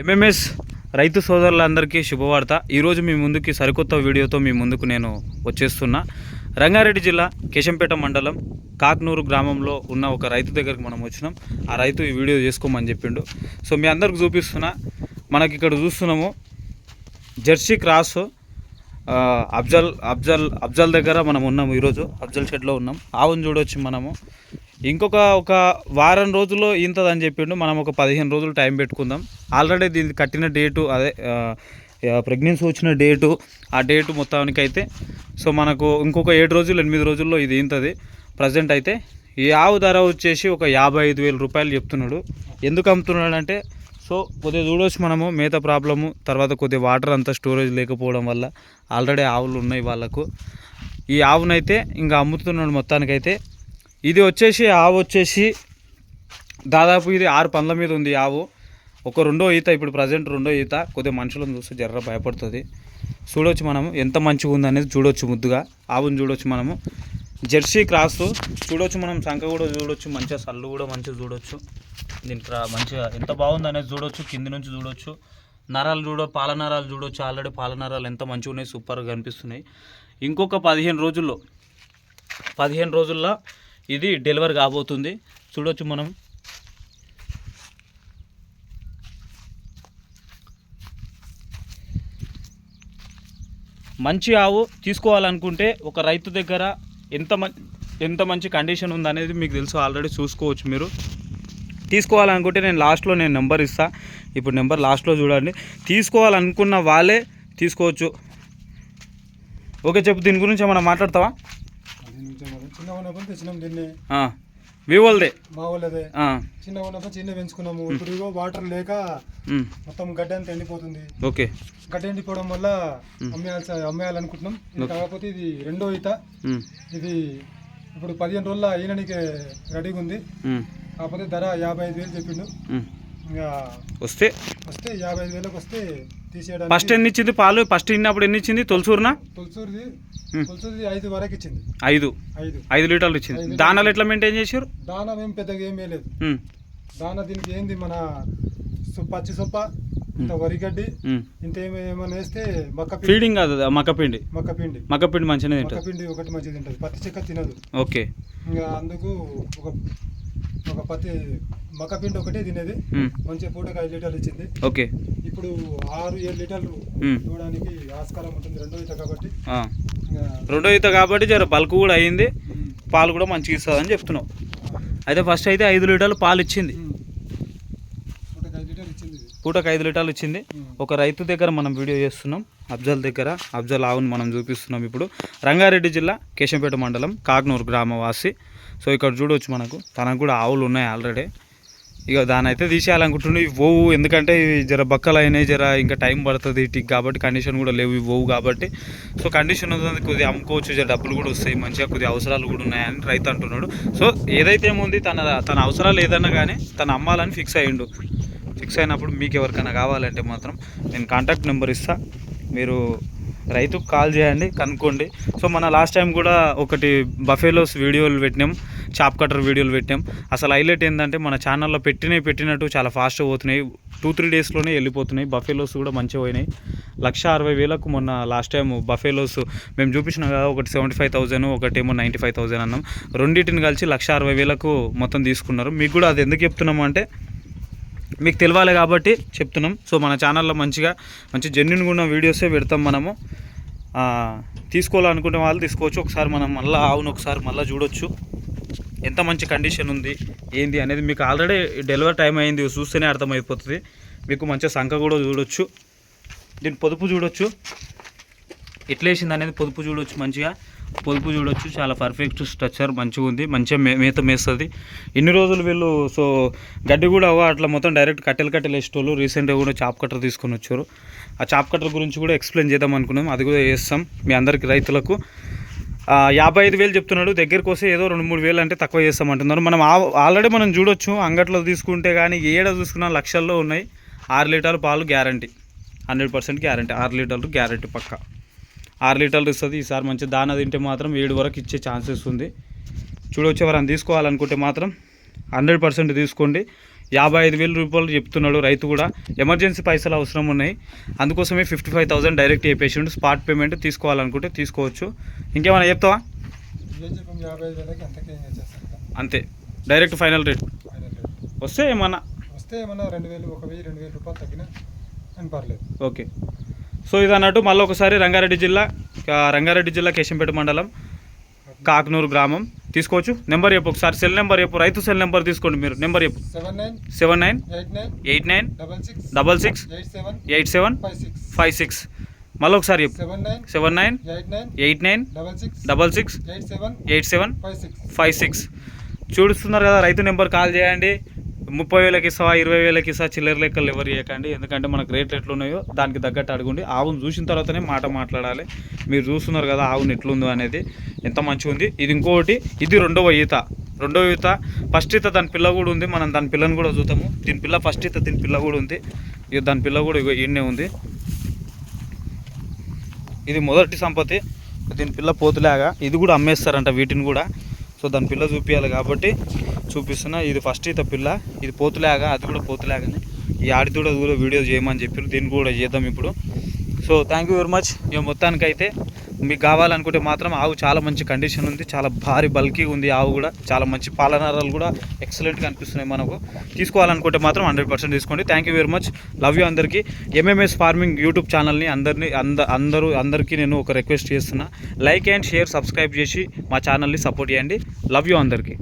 MMS రైతు సోదరులందరికీ శుభవార్త. ఈరోజు మీ ముందుకి సరికొత్త వీడియోతో మీ ముందుకు నేను వచ్చేస్తున్నా. రంగారెడ్డి జిల్లా కేశంపేట మండలం కాక్నూరు గ్రామంలో ఉన్న ఒక రైతు దగ్గరికి మనం వచ్చినాం. ఆ రైతు ఈ వీడియో చేసుకోమని చెప్పిండు. సో మీ అందరికి చూపిస్తున్నా. మనకి ఇక్కడ చూస్తున్నాము. జెర్సీ క్రాస్ అబ్జల్ అఫ్జల్ అఫ్జల్ అఫ్జల్ దగ్గర మనం ఉన్నాము ఈరోజు. అఫ్జల్ షెడ్లో ఉన్నాం. ఆవును చూడొచ్చు మనము. ఇంకొక ఒక వారం రోజుల్లో ఇంతదని చెప్పిండు. మనం ఒక పదిహేను రోజులు టైం పెట్టుకుందాం. ఆల్రెడీ దీనికి కట్టిన డేటు అదే ప్రెగ్నెన్సీ వచ్చిన డేటు ఆ డేటు మొత్తానికి అయితే సో మనకు ఇంకొక ఏడు రోజులు ఎనిమిది రోజుల్లో ఇది ఇంతది ప్రజెంట్ అయితే ఈ ఆవు ధర వచ్చేసి ఒక యాభై ఐదు వేల రూపాయలు చెప్తున్నాడు. ఎందుకు అమ్ముతున్నాడంటే సో కొద్దిగా చూడవచ్చు మనము మేత ప్రాబ్లము తర్వాత కొద్దిగా వాటర్ అంతా స్టోరేజ్ లేకపోవడం వల్ల ఆల్రెడీ ఆవులు ఉన్నాయి వాళ్ళకు. ఈ ఆవునైతే ఇంకా అమ్ముతున్నాడు మొత్తానికైతే ఇది వచ్చేసి ఆవు వచ్చేసి దాదాపు ఇది ఆరు పండ్ల మీద ఉంది ఆవు. ఒక రెండో ఈత ఇప్పుడు ప్రజెంట్ రెండో ఈత. కొద్దిగా మనుషులను చూస్తే జర్ర భయపడుతుంది. చూడొచ్చు మనము ఎంత మంచిగా ఉందనేది చూడవచ్చు చూడొచ్చు ముద్దుగా. ఆవుని చూడొచ్చు మనము. జెర్సీ క్రాస్ చూడొచ్చు మనం సంఖ కూడా చూడొచ్చు మంచిగా సల్లు కూడా మంచిగా చూడొచ్చు. దీనికి రా- మంచిగా ఎంత బాగుందనేది చూడవచ్చు చూడొచ్చు కింది నుంచి చూడొచ్చు. నరాలు చూడ పాల నరాలు చూడొచ్చు ఆల్రెడీ పాల నరాలు ఎంత మంచిగా ఉన్నాయి సూపర్గా కనిపిస్తున్నాయి. ఇంకొక పదిహేను రోజుల్లో పదిహేను రోజుల్లో ఇది డెలివర్ కాబోతుంది. చూడొచ్చు మనం. మంచి ఆవు తీసుకోవాలనుకుంటే ఒక రైతు దగ్గర ఎంత ఎంత మంచి కండిషన్ ఉందనేది మీకు తెలుసు. ఆల్రెడీ చూసుకోవచ్చు మీరు. తీసుకోవాలనుకుంటే నేను లాస్ట్లో నేను నెంబర్ ఇస్తా. ఇప్పుడు నెంబర్ లాస్ట్లో చూడండి. తీసుకోవాలనుకున్న వాళ్ళే తీసుకోవచ్చు. ఓకే చెప్పు దీని గురించి ఏమైనా మాట్లాడతావా? చిన్నగా ఉన్నప్పుడు తెచ్చినాం దీన్ని. వివోల్దే మా వాళ్ళదే? చిన్నగా ఉన్నప్పుడు చిన్న పెంచుకున్నాము. ఇప్పుడు వాటర్ లేక మొత్తం గడ్డి అంతా ఎండిపోతుంది. ఓకే. గడ్డి ఎండిపోవడం వల్ల అమ్మేయాల్సి అమ్మేయాలనుకుంటున్నాం. కాకపోతే ఇది రెండో ఈత. ఇది ఇప్పుడు పదిహేను రోజుల ఈయననికి రెడీగా ఉంది. కాకపోతే ధర యాభై ఐదు వేలు చెప్పిండు. ఇంకా వస్తే? వస్తే యాభై ఐదు వేలకు వస్తే తీసేయడానికి ఫస్ట్ ఎన్ని ఇచ్చింది పాలు? ఫస్ట్ ఇన్నప్పుడు ఎన్ని ఇచ్చింది? తొలసూరునా? తులసూరిది ఐదు వరకు ఇచ్చింది. ఐదు. ఐదు. ఐదు లీటర్లు ఇచ్చింది. దానాలు ఎట్లా మెయింటైన్ చేశారు దానా ఏం పెద్దగా ఏం వేయలేదు. ఉమ్, దానా దీనికి ఏంది మన పచ్చి సొప్ప ఇంత వరిగడ్డి. ఇంత ఏమి- ఏమైనా వేస్తే మక్క ఫీడింగ్ కాదు మక్కపిండి మక్క పిండి మక్కపిండి. మంచిగా తింటుంది. పిండి ఒకటి మంచిగా తింటది. పత్తి చెక్క తినదు. ఓకే. ఇంకా అందుకు ఒక ఒక పత్తి మక్క పిండి ఒకటే తినేది. మంచిగా పూటకు ఐదు లీటర్లు ఇచ్చింది. ఓకే. ఇప్పుడు ఆరు ఏడు లీటర్లు ఇవ్వడానికి ఆస్కారం ఉంటుంది రెండో ఈత కాబట్టి. రెండో ఈత కాబట్టి జర బల్క్ కూడా అయ్యింది ఉమ్, పాలు కూడా మంచిగా ఇస్తుందని చెప్తున్నావు. అయితే ఫస్ట్ అయితే ఐదు లీటర్లు పాలు ఇచ్చింది. పూటకు ఐదు లీటర్లు ఇచ్చింది ఇది. పూటకు ఐదు లీటర్లు ఇచ్చింది. ఉమ్. ఒక రైతు దగ్గర మనం వీడియో చేస్తున్నాం. అఫ్జల్ దగ్గర అఫ్జల్ ఆవును మనం చూపిస్తున్నాం ఇప్పుడు. రంగారెడ్డి జిల్లా కేశంపేట మండలం కాగ్నూరు గ్రామవాసి. సో ఇక్కడ చూడవచ్చు మనకు తనకు కూడా ఆవులు ఉన్నాయి ఆల్రెడీ. ఇక దాని అయితే తీసేయాలనుకుంటుండే ఇవి పోవు ఎందుకంటే ఇవి జర బక్కలు అయినాయి జర ఇంకా టైం పడుతుంది ఇటుకి కాబట్టి కండిషన్ కూడా లేవు ఇవి పోవు కాబట్టి. సో కండిషన్ ఉంది కొద్దిగా అమ్ముకోవచ్చు జర డబ్బులు కూడా వస్తాయి మంచిగా కొద్దిగా అవసరాలు కూడా ఉన్నాయని రైతు అంటున్నాడు. సో ఏదైతే ఏముంది తన తన అవసరాలు ఏదన్నా కానీ తను అమ్మాలని ఫిక్స్ అయ్యిండు. ఫిక్స్ అయినప్పుడు మీకు ఎవరికైనా కావాలంటే మాత్రం నేను కాంటాక్ట్ నెంబర్ ఇస్తాను మీరు రైతుకు కాల్ చేయండి కనుక్కోండి. సో మన లాస్ట్ టైం కూడా ఒకటి బఫేలోస్ వీడియోలు పెట్టినాం చాప్ కటర్ వీడియోలు పెట్టాం అసలు హైలైట్ ఏంటంటే మన ఛానల్లో పెట్టినవి పెట్టినట్టు చాలా ఫాస్ట్గా పోతున్నాయి. టూ త్రీ డేస్లోనే వెళ్ళిపోతున్నాయి. బఫేలోస్ కూడా మంచిగా పోయినాయి. లక్ష అరవై వేలకు మొన్న లాస్ట్ టైం బఫేలోస్ మేము చూపించినాం కదా ఒకటి సెవెంటీ ఫైవ్ థౌసండ్ ఒకటేమో నైంటీ ఫైవ్ థౌసండ్ అన్నాం. రెండింటిని కలిసి లక్ష అరవై వేలకు మొత్తం తీసుకున్నారు. మీకు కూడా అది ఎందుకు చెప్తున్నాము అంటే మీకు తెలియాలి కాబట్టి చెప్తున్నాం. సో మన ఛానల్లో మంచిగా మంచి జెన్యున్గా ఉన్న వీడియోసే పెడతాం మనము. తీసుకోవాలనుకునే వాళ్ళు తీసుకోవచ్చు. ఒకసారి మనం మళ్ళీ ఆవును ఒకసారి మళ్ళీ చూడొచ్చు. ఎంత మంచి కండిషన్ ఉంది ఏంది అనేది మీకు ఆల్రెడీ డెలివరీ టైం అయింది. చూస్తేనే అర్థమైపోతుంది. మీకు మంచిగా సంఖ కూడా చూడొచ్చు. దీని పొదుపు చూడొచ్చు. ఎట్లేసింది అనేది పొదుపు చూడొచ్చు మంచిగా. పొదుపు చూడొచ్చు. చాలా పర్ఫెక్ట్ స్ట్రక్చర్ మంచిగా ఉంది. మంచిగా మే మేత మేస్తుంది. ఇన్ని రోజులు వీళ్ళు సో గడ్డి కూడా అవ్వ అట్లా మొత్తం డైరెక్ట్ కట్టెలు కట్టెలు వేసేటోళ్ళు రీసెంట్గా కూడా చాప్ కట్టర్ తీసుకొని వచ్చారు. ఆ చాప్ కట్టర్ గురించి కూడా ఎక్స్ప్లెయిన్ చేద్దాం అనుకున్నాం. అది కూడా చేస్తాం మీ అందరికి రైతులకు. యాభై ఐదు వేలు చెప్తున్నాడు. దగ్గరికి వస్తే ఏదో రెండు మూడు వేలు అంటే తక్కువ చేస్తామంటున్నారు. మనం ఆల్రెడీ మనం చూడొచ్చు. అంగట్లో తీసుకుంటే కానీ ఏడ చూసుకున్నా లక్షల్లో ఉన్నాయి. ఆరు లీటర్లు పాలు గ్యారంటీ. Hundred percent guarantee. ఆరు లీటర్లు గ్యారంటీ పక్క. ఆరు లీటర్లు ఇస్తుంది. ఈసారి మంచి దాన తింటే మాత్రం ఏడు వరకు ఇచ్చే ఛాన్సెస్ ఉంది. చూడొచ్చు ఎవరైనా తీసుకోవాలనుకుంటే మాత్రం హండ్రెడ్ పర్సెంట్ తీసుకోండి. యాభై ఐదు వేల రూపాయలు చెప్తున్నాడు రైతు కూడా. ఎమర్జెన్సీ పైసలు అవసరం ఉన్నాయి. అందుకోసమే ఫిఫ్టీ ఫైవ్ థౌసండ్ డైరెక్ట్ చెప్పేసిండు స్పాట్ పేమెంట్ తీసుకోవాలనుకుంటే తీసుకోవచ్చు. ఇంకేమైనా చెప్తావా. అంతే. Direct final rate. Final rate వస్తే ఏమన్నా? వస్తే ఏమన్నా రెండు వేలు ఒక వెయ్యి రెండు వేల రూపాయలు తగ్గినా అని పర్లేదు. ఓకే. సో ఇది అన్నట్టు మళ్ళీ ఒకసారి రంగారెడ్డి జిల్లా రంగారెడ్డి జిల్లా కేశంపేట మండలం కాకనూరు గ్రామం. తీసుకోవచ్చు? నెంబర్ చెప్పు ఒకసారి. సెల్ నెంబర్ చెప్పు. రైతు సెల్ నెంబర్ తీసుకోండి మీరు. నెంబర్ చెప్పు. Seven nine seven nine eight nine eight nine double six double six eight seven eight seven five six మళ్ళీ ఒకసారి చెప్పు. Seven nine eight nine double six eight seven five six చూడుస్తున్నారు కదా రైతు number call చేయండి. ముప్పై వేలకి ఇస్తా ఇరవై వేలకి ఇస్తా చిల్లర లెక్కలు ఎవరు చేయకండి. ఎందుకంటే మనకు రేట్లు ఎట్లున్నాయో దానికి తగ్గట్టు అడగండి. ఆవును చూసిన తర్వాతనే మాట మాట్లాడాలి. మీరు చూస్తున్నారు కదా ఆవును ఎట్లుందో అనేది. ఎంత మంచిగా ఉంది ఇది ఇంకొకటి ఇది రెండవ ఈత. రెండవ ఈత ఫస్ట్ ఈత దాని పిల్ల కూడా ఉంది. మనం దాని పిల్లని కూడా చూద్దాము. దీని పిల్ల ఫస్ట్ ఈత దీని పిల్ల కూడా ఉంది. ఇక దాని పిల్ల కూడా ఇగో ఉంది. ఇది మొదటి సంపత్తి దీని పిల్ల పోతులాగా. ఇది కూడా అమ్మేస్తారంట వీటిని కూడా. సో దాని పిల్ల చూపించాలి కాబట్టి చూపిస్తున్నా. ఇది ఫస్ట్ ఈత పిల్ల. ఇది పోతులాగా అది కూడా పోతులాగానే. ఈ ఆడితో కూడా వీడియో చేయమని చెప్పారు దీన్ని కూడా చేద్దాం ఇప్పుడు. So thank you very much ఇక మొత్తానికైతే మీకు కావాలనుకుంటే మాత్రం ఆవు చాలా మంచి కండిషన్ ఉంది. చాలా భారీ బల్కీ ఉంది ఆవు కూడా. చాలా మంచి పాలనరాలు కూడా ఎక్సలెంట్గా అనిపిస్తున్నాయి మనకు. తీసుకోవాలనుకుంటే మాత్రం హండ్రెడ్ పర్సెంట్ తీసుకోండి. Thank you very much love you అందరికీ. ఎంఎంఎస్ ఫార్మింగ్ యూట్యూబ్ ఛానల్ని అందరినీ అంద అందరూ అందరికీ నేను ఒక రిక్వెస్ట్ చేస్తున్నా. లైక్ అండ్ షేర్ సబ్స్క్రైబ్ చేసి మా ఛానల్ని సపోర్ట్ చేయండి. లవ్ యూ అందరికీ.